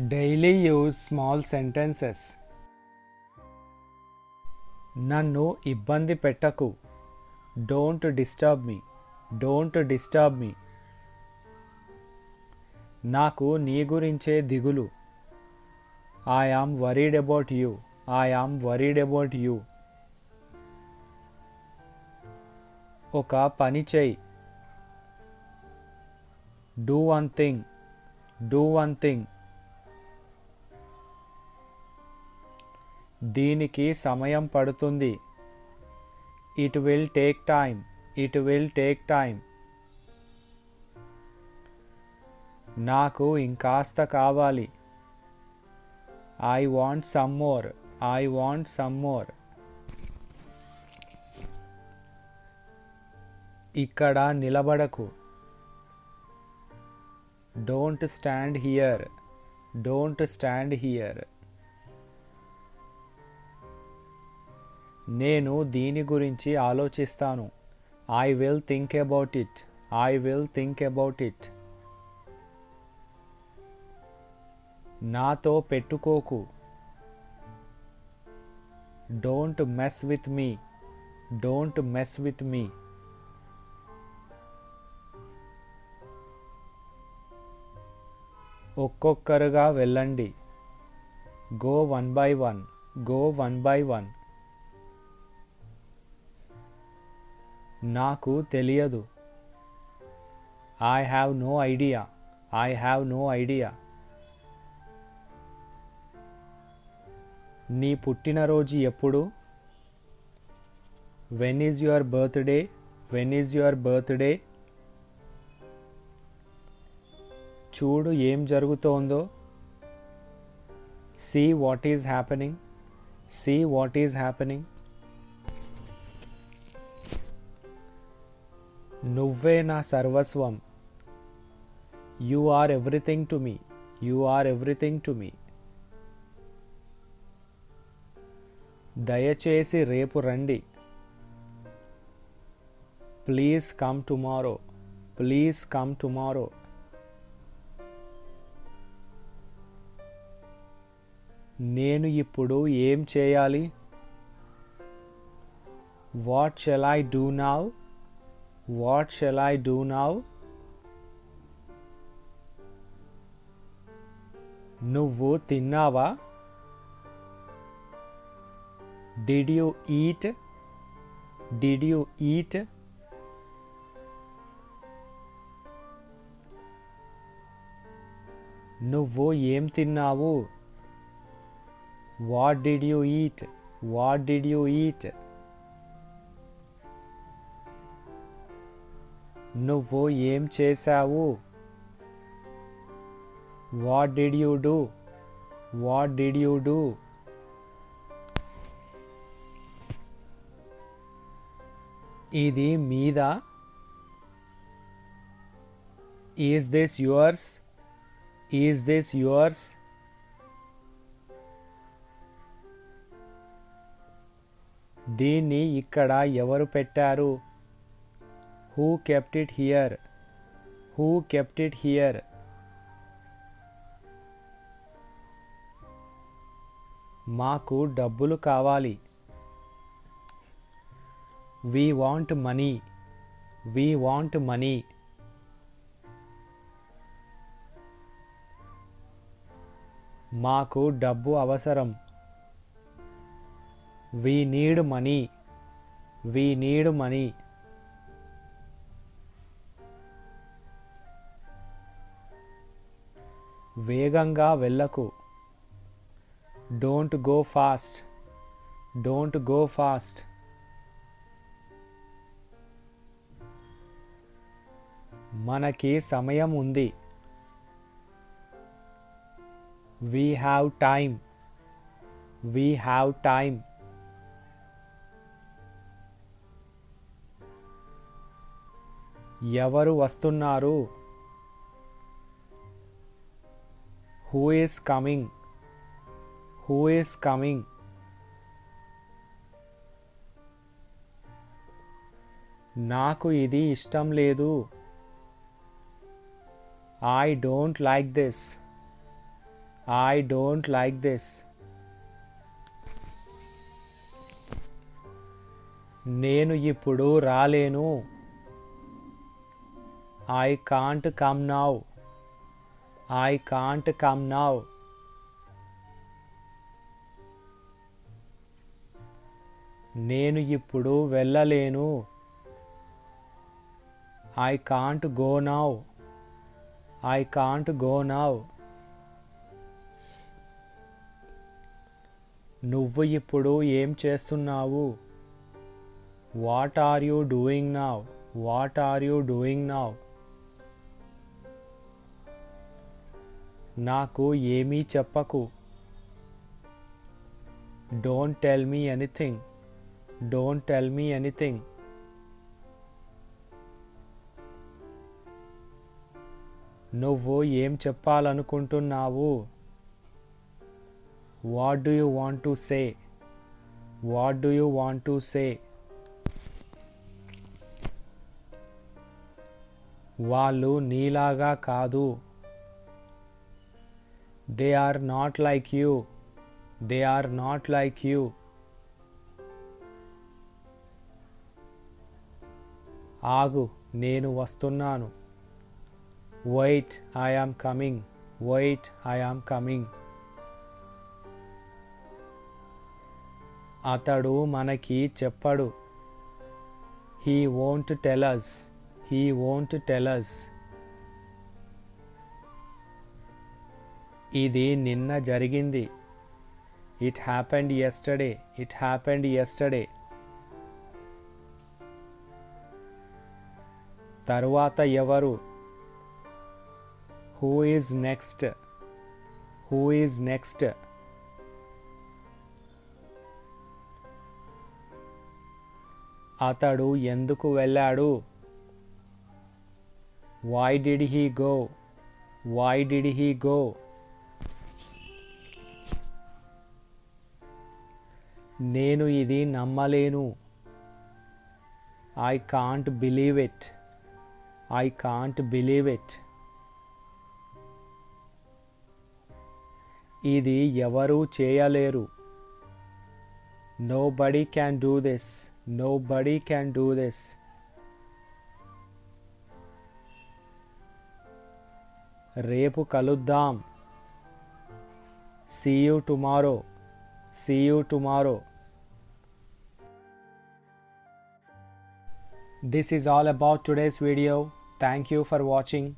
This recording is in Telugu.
Daily use small sentences. నన్ను ఇబ్బంది పెట్టకు. Don't disturb me. Don't disturb me. నాకు నీ గురించే దిగులు. I am worried about you I am worried about you ఒక పని చేయి. Do one thing do one thing దీనికి సమయం పడుతుంది. It will take time it will take time నాకు ఇంకాస్త కావాలి. I want some more I want some more ఇక్కడ నిలబడకు. Don't stand here don't stand here నేను దీని గురించి ఆలోచిస్తాను. I will think about it I will think about it నాతో పెట్టుకోకు. Don't mess with me don't mess with me ఒక్కొక్కరుగా వెళ్ళండి. Go one by one go one by one నాకు తెలియదు. I have no idea I have no idea నీ పుట్టినరోజు ఎప్పుడు? When is your birthday when is your birthday చూడు ఏం జరుగుతోందో. See what is happening see what is happening నువ్వే నా సర్వస్వం. You are everything to me you are everything to me దయచేసి రేపు రండి. Please come tomorrow please come tomorrow నేను ఇప్పుడు ఏం చేయాలి? What shall I do now what shall I do now నువ్వు తిన్నావా did you eat did you eat నువ్వు ఏం తిన్నావు what did you eat what did you eat నువ్వు ఏం చేశావు? What did you do what did you do ఇది మీద? Is this yours is this yours దీన్ని ఇక్కడ ఎవరు పెట్టారు? Who kept it here who kept it here మాకు డబ్బులు కావాలి. We want money we want money మాకు డబ్బు అవసరం. We need money we need money వేగంగా వెళ్ళకు. Don't go fast don't go fast మనకి సమయం ఉంది. We have time we have time ఎవరు వస్తున్నారు? Who is coming who is coming నాకు ఇది ఇష్టం లేదు. I don't like this I don't like this నేను ఇప్పుడు రాలేను. I can't come now I can't come now నేను ఇప్పుడు వెళ్ళలేను. I can't go now I can't go now నువ్వు ఇప్పుడు ఏం చేస్తున్నావు? What are you doing now what are you doing now నాకు ఏమీ చెప్పకు. Don't tell me anything don't tell me anything నువ్వు ఏం చెప్పాలనుకుంటున్నావు? What do you want to say what do you want to say వాళ్ళు నీలాగా కాదు. They are not like you they are not like you ఆగు నేను వస్తున్నాను. Wait I am coming wait I am coming అతడు మనకి చెప్పడు. He won't tell us he won't tell us ఇది నిన్న జరిగింది. It happened yesterday it happened yesterday తరువాత ఎవరు? Who is next who is next అతడు ఎందుకు వెళ్ళాడు? Why did he go why did he go నేను ఇది నమ్మలేను. I can't believe it I can't believe it ఇది ఎవరూ చేయలేరు. Nobody can do this nobody can do this రేపు కలుద్దాం. See you tomorrow see you tomorrow This is all about today's video. Thank you for watching.